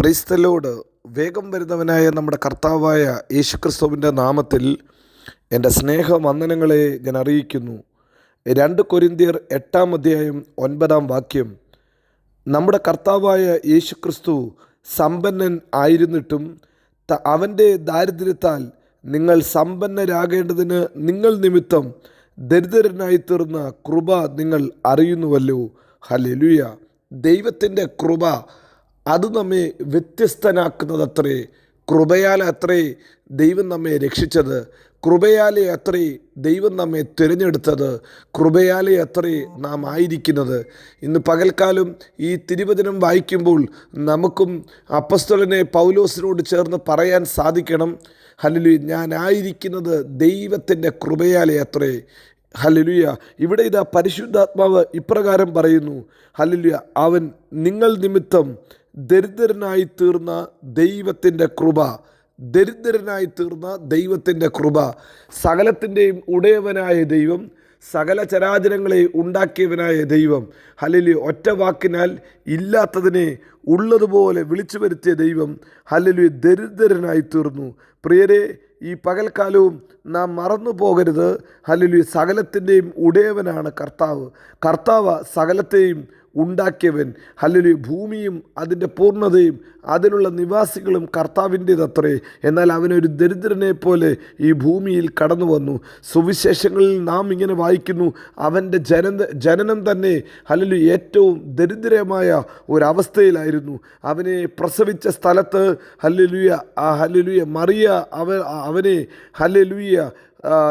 ക്രൈസ്തലോട് വേഗം വരുന്നവനായ നമ്മുടെ കർത്താവായ യേശുക്രിസ്തുവിന്റെ നാമത്തിൽ എന്റെ സ്നേഹവന്ദനങ്ങളെ ഞാൻ അറിയിക്കുന്നു. രണ്ട് കൊരിന്തിയർ എട്ടാം അധ്യായം ഒൻപതാം വാക്യം. നമ്മുടെ കർത്താവായ യേശുക്രിസ്തു സമ്പന്നൻ ആയിരുന്നിട്ടും അവന്റെ ദാരിദ്ര്യത്താൽ നിങ്ങൾ സമ്പന്നരാകേണ്ടതിന് നിങ്ങൾ നിമിത്തം ദരിദ്രനായി തീർന്ന കൃപ നിങ്ങൾ അറിയുന്നുവല്ലോ. ഹലലുയ ദൈവത്തിന്റെ കൃപ അത് നമ്മെ വ്യത്യസ്തനാക്കുന്നത് അത്രേ. കൃപയാൽ അത്രേ ദൈവം നമ്മെ രക്ഷിച്ചത്. കൃപയാലെ അത്രേ ദൈവം നമ്മെ തിരഞ്ഞെടുത്തത്. കൃപയാലെ അത്രേ നാം ആയിരിക്കുന്നത്. ഇന്ന് പകൽക്കാലം ഈ തിരുവചനം വായിക്കുമ്പോൾ നമുക്കും അപ്പസ്തോലനെ പൗലോസിനോട് ചേർന്ന് പറയാൻ സാധിക്കണം. ഹലലു ഞാൻ ആയിരിക്കുന്നത് ദൈവത്തിന്റെ കൃപയാലെ അത്രേ. ഹലലുയ ഇവിടെ ഇതാ പരിശുദ്ധാത്മാവ് ഇപ്രകാരം പറയുന്നു. ഹലലുയ അവൻ നിങ്ങൾ നിമിത്തം ദരിദ്രനായി തീർന്ന ദൈവത്തിന്റെ കൃപ ദരിദ്രനായി തീർന്ന ദൈവത്തിന്റെ കൃപ സകലത്തിന്റെയും ഉടയവനായ ദൈവം സകല ചരാചരങ്ങളെ ഉണ്ടാക്കിയവനായ ദൈവം ഹല്ലേലൂയ ഒറ്റ വാക്കിനാൽ ഇല്ലാത്തതിനെ ഉള്ളതുപോലെ വിളിച്ചു വരുത്തിയ ദൈവം ഹല്ലേലൂയ ദരിദ്രനായി തീർന്നു പ്രിയരെ ഈ പകൽക്കാലവും നാം മറന്നു പോകരുത്. ഹല്ലേലൂയ സകലത്തിന്റെയും ഉടയവനാണ് കർത്താവ്. കർത്താവ് സകലത്തെയും ഉണ്ടാക്കിയവൻ. ഹല്ലേലൂയ. ഭൂമിയും അതിന്റെ പൂർണതയും അതിലുള്ള നിവാസികളും കർത്താവിന്റേതത്രേ. എന്നാൽ അവനൊരു ദരിദ്രനെ പോലെ ഈ ഭൂമിയിൽ കടന്നു വന്നു. സുവിശേഷങ്ങളിൽ നാം ഇങ്ങനെ വായിക്കുന്നു അവന്റെ ജനന ജനനം തന്നെ ഹല്ലേലൂയ ഏറ്റവും ദരിദ്രമായ ഒരവസ്ഥയിലായിരുന്നു. അവനെ പ്രസവിച്ച സ്ഥലത്ത് ഹല്ലേലൂയ ആ ഹല്ലേലൂയ മറിയ അവ അവനെ ഹല്ലേലൂയ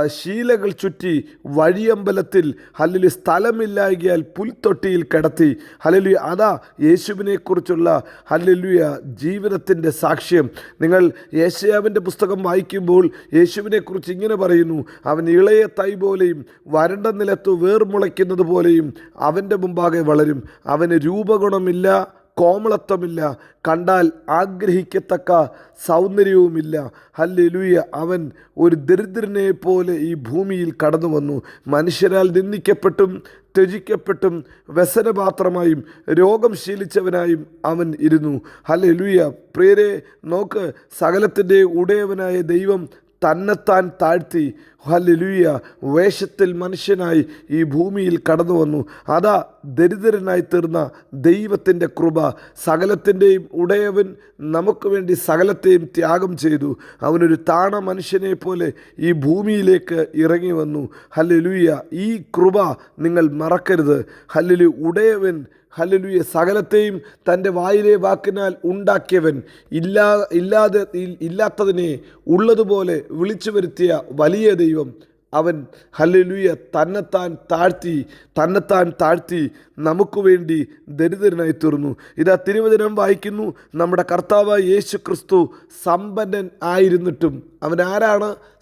ശീലകൾ ചുറ്റി വഴിയമ്പലത്തിൽ ഹല്ലേലൂയ സ്ഥലമില്ലായകിയാൽ പുൽത്തൊട്ടിയിൽ കിടത്തി. ഹല്ലേലൂയ അതാ യേശുവിനെക്കുറിച്ചുള്ള ഹല്ലേലൂയ ജീവിതത്തിന്റെ സാക്ഷ്യം. നിങ്ങൾ യേശയാവിന്റെ പുസ്തകം വായിക്കുമ്പോൾ യേശുവിനെക്കുറിച്ച് ഇങ്ങനെ പറയുന്നു അവൻ ഇളയ തൈ പോലെയും വരണ്ട നിലത്ത് വേർമുളയ്ക്കുന്നത് പോലെയും അവന്റെ മുമ്പാകെ വളരും. അവന് രൂപഗുണമില്ല കോമളത്വമില്ല. കണ്ടാൽ ആഗ്രഹിക്കത്തക്ക സൗന്ദര്യവുമില്ല. ഹല്ലേലൂയ. അവൻ ഒരു ദരിദ്രനെ പോലെ ഈ ഭൂമിയിൽ കടന്നു വന്നു മനുഷ്യരാൽ നിന്ദിക്കപ്പെട്ടും ത്യജിക്കപ്പെട്ടും വ്യസനപാത്രമായും രോഗം ശീലിച്ചവനായും അവൻ ഇരുന്നു. ഹല്ലേലൂയ. പ്രിയരെ നോക്ക് സകലത്തിന്റെ ഉടയവനായ ദൈവം തന്നെത്താൻ താഴ്ത്തി. ഹല്ലേലൂയ. വേഷത്തിൽ മനുഷ്യനായി ഈ ഭൂമിയിൽ കടന്നു വന്നു. അതാ ദരിദ്രനായി തീർന്ന ദൈവത്തിന്റെ കൃപ. സകലത്തിന്റെയും ഉടയവൻ നമുക്ക് വേണ്ടി സകലത്തെയും ത്യാഗം ചെയ്തു. അവനൊരു താണ മനുഷ്യനെ പോലെ ഈ ഭൂമിയിലേക്ക് ഇറങ്ങി വന്നു. ഹല്ലേലൂയ. ഈ കൃപ നിങ്ങൾ മറക്കരുത്. ഹല്ലേലു ഉടയവൻ ഹല്ലേലൂയ. സകലത്തെയും തന്റെ വായിലെ വാക്കിനാൽ ഉണ്ടാക്കിയവൻ ഇല്ലാ ഇല്ലാതെ ഇല്ലാത്തതിനെ ഉള്ളതുപോലെ വിളിച്ചു വരുത്തിയ വലിയ ദൈവം അവൻ ഹല്ലേലൂയ തന്നെത്താൻ താഴ്ത്തി തന്നെത്താൻ താഴ്ത്തി നമുക്ക് വേണ്ടി ദരിദ്രനായി തീർന്നു. ഇതാ തിരുവചനം വായിക്കുന്നു. നമ്മുടെ കർത്താവ് യേശു ക്രിസ്തു സമ്പന്നൻ ആയിരുന്നിട്ടും അവൻ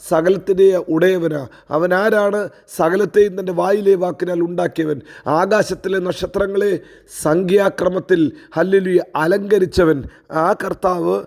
സകലത്തിന്റെ ഉടയവനാ. അവൻ സകലത്തെയും തന്റെ വായിലെ വാക്കിനാൽ ഉണ്ടാക്കിയവൻ. ആകാശത്തിലെ നക്ഷത്രങ്ങളെ സംഖ്യാക്രമത്തിൽ ഹല്ലേലൂയ അലങ്കരിച്ചവൻ ആ കർത്താവ്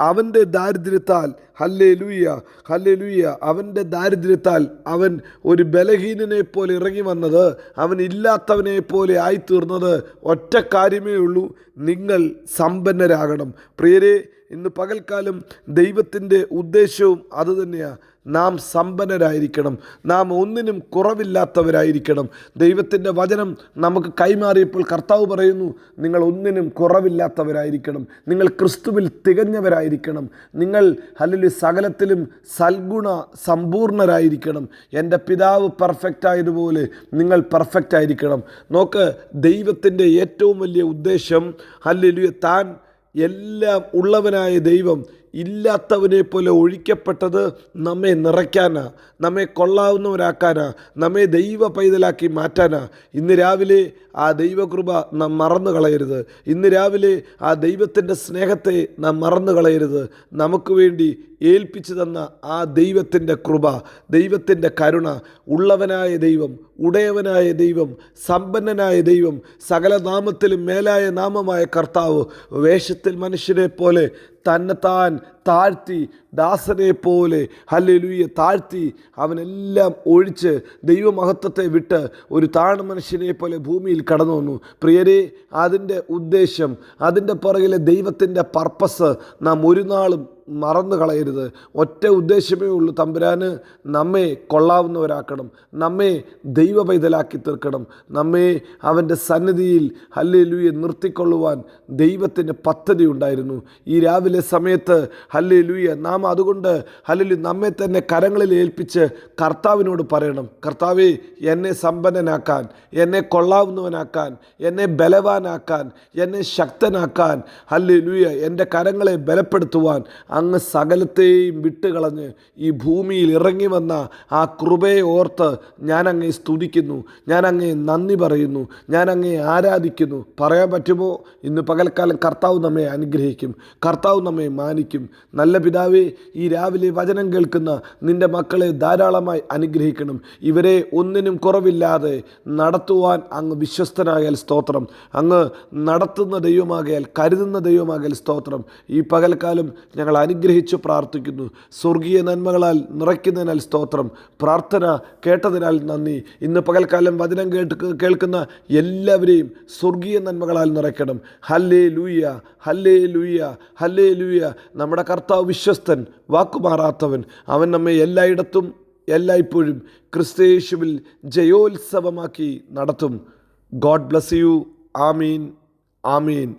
അവന്റെ ദാരിദ്ര്യത്താൽ ഹല്ലേ ലൂയ ഹല്ലേ ലൂയ അവന്റെ ദാരിദ്ര്യത്താൽ അവൻ ഒരു ബലഹീനനെ പോലെ ഇറങ്ങി വന്നത് അവൻ ഇല്ലാത്തവനെ പോലെ ആയിത്തീർന്നത് ഒറ്റ കാര്യമേ ഉള്ളൂ നിങ്ങൾ സമ്പന്നരാകണം. പ്രിയരെ ഇന്ന് പകൽക്കാലം ദൈവത്തിന്റെ ഉദ്ദേശവും അതുതന്നെയാണ് നാം സമ്പന്നരായിരിക്കണം. നാം ഒന്നിനും കുറവില്ലാത്തവരായിരിക്കണം. ദൈവത്തിന്റെ വചനം നമുക്ക് കൈമാറിയപ്പോൾ കർത്താവ് പറയുന്നു നിങ്ങൾ ഒന്നിനും കുറവില്ലാത്തവരായിരിക്കണം. നിങ്ങൾ ക്രിസ്തുവിൽ തികഞ്ഞവരായിരിക്കണം. നിങ്ങൾ അല്ലെങ്കിൽ സകലത്തിലും സൽഗുണ സമ്പൂർണരായിരിക്കണം. എന്റെ പിതാവ് പെർഫെക്റ്റ് ആയതുപോലെ നിങ്ങൾ പെർഫെക്റ്റ് ആയിരിക്കണം. നോക്ക് ദൈവത്തിന്റെ ഏറ്റവും വലിയ ഉദ്ദേശം അല്ലെങ്കിൽ താൻ എല്ലാം ഉള്ളവനായ ദൈവം ഇല്ലാത്തവനെ പോലെ ഒഴിക്കപ്പെട്ടത് നമ്മെ നിറയ്ക്കാനാ നമ്മെ കൊള്ളാവുന്നവരാക്കാനാ നമ്മെ ദൈവ പൈതലാക്കി മാറ്റാനാ. ഇന്ന് രാവിലെ ആ ദൈവകൃപ നാം മറന്നു കളയരുത്. ഇന്ന് രാവിലെ ആ ദൈവത്തിന്റെ സ്നേഹത്തെ നാം മറന്നു കളയരുത്. നമുക്ക് വേണ്ടി ഏൽപ്പിച്ചു തന്ന ആ ദൈവത്തിന്റെ കൃപ ദൈവത്തിന്റെ കരുണ ഉള്ളവനായ ദൈവം ഉടയവനായ ദൈവം സമ്പന്നനായ ദൈവം സകല നാമത്തിലും മേലായ നാമമായ കർത്താവ് വേഷത്തിൽ മനുഷ്യരെ പോലെ തന്നെത്താൻ താഴ്ത്തി ദാസനെ പോലെ ഹല്ലേലൂയ താഴ്ത്തി അവനെല്ലാം ഒഴിച്ച് ദൈവമഹത്വത്തെ വിട്ട് ഒരു താഴ്ന്ന മനുഷ്യനെ പോലെ ഭൂമിയിൽ കടന്നു വന്നു. പ്രിയരെ അതിന്റെ ഉദ്ദേശം അതിന്റെ പുറകിലെ ദൈവത്തിന്റെ പർപ്പസ് നാം ഒരു നാളും മറന്നു കളയരുത്. ഒറ്റ ഉദ്ദേശമേ ഉള്ളൂ തമ്പുരാന് നമ്മെ കൊള്ളാവുന്നവരാക്കണം. നമ്മെ ദൈവ പൈതലാക്കി തീർക്കണം. നമ്മെ അവന്റെ സന്നിധിയിൽ ഹല്ലേലൂയെ നിർത്തിക്കൊള്ളുവാൻ ദൈവത്തിന്റെ പദ്ധതി ഉണ്ടായിരുന്നു. ഈ രാവിലെ സമയത്ത് ഹല്ലേലൂയ നാം അതുകൊണ്ട് ഹല്ലേലു നമ്മെ തന്നെ കരങ്ങളിൽ ഏൽപ്പിച്ച് കർത്താവിനോട് പറയണം. കർത്താവേ എന്നെ സമ്പന്നനാക്കാൻ എന്നെ കൊള്ളാവുന്നവനാക്കാൻ എന്നെ ബലവാനാക്കാൻ എന്നെ ശക്തനാക്കാൻ ഹല്ലേലൂയ എന്റെ കരങ്ങളെ ബലപ്പെടുത്തുവാൻ അങ്ങ് സകലത്തെയും വിട്ടുകളഞ്ഞ് ഈ ഭൂമിയിൽ ഇറങ്ങി വന്ന ആ കൃപയെ ഓർത്ത് ഞാൻ അങ്ങേ സ്തുതിക്കുന്നു ഞാൻ അങ്ങേ നന്ദി പറയുന്നു ഞാൻ അങ്ങേ ആരാധിക്കുന്നു. പറയാൻ പറ്റുമോ? ഇന്ന് പകൽക്കാലം കർത്താവ് നമ്മെ അനുഗ്രഹിക്കും കർത്താവ് നമ്മെ മാനിക്കും. നല്ല പിതാവേ ഈ രാവിലെ വചനം കേൾക്കുന്ന നിന്റെ മക്കളെ ധാരാളമായി അനുഗ്രഹിക്കണം. ഇവരെ ഒന്നിനും കുറവില്ലാതെ നടത്തുവാൻ അങ്ങ് വിശ്വസ്തനായാൽ സ്തോത്രം. അങ്ങ് നടത്തുന്ന ദൈവമാകയാൽ കരുതുന്ന ദൈവമാകയാൽ സ്തോത്രം. ഈ പകൽക്കാലം ഞങ്ങൾ അനുഗ്രഹിച്ചു പ്രാർത്ഥിക്കുന്നു. സ്വർഗീയ നന്മകളാൽ നിറയ്ക്കുന്നതിനാൽ സ്തോത്രം. പ്രാർത്ഥന കേട്ടതിനാൽ നന്ദി. ഇന്ന് പകൽക്കാലം വചനം കേട്ട് കേൾക്കുന്ന എല്ലാവരെയും സ്വർഗീയ നന്മകളാൽ നിറയ്ക്കണം. ഹല്ലേ ലൂയ ഹല്ലേ ലൂയ ഹല്ലേ ലൂയ നമ്മുടെ കർത്താവ് വിശ്വസ്തൻ വാക്കുമാറാത്തവൻ. അവൻ നമ്മെ എല്ലായിടത്തും എല്ലായ്പ്പോഴും ക്രിസ്തയേശുവിൽ ജയോത്സവമാക്കി നടത്തും. God bless you. Amin. Amin.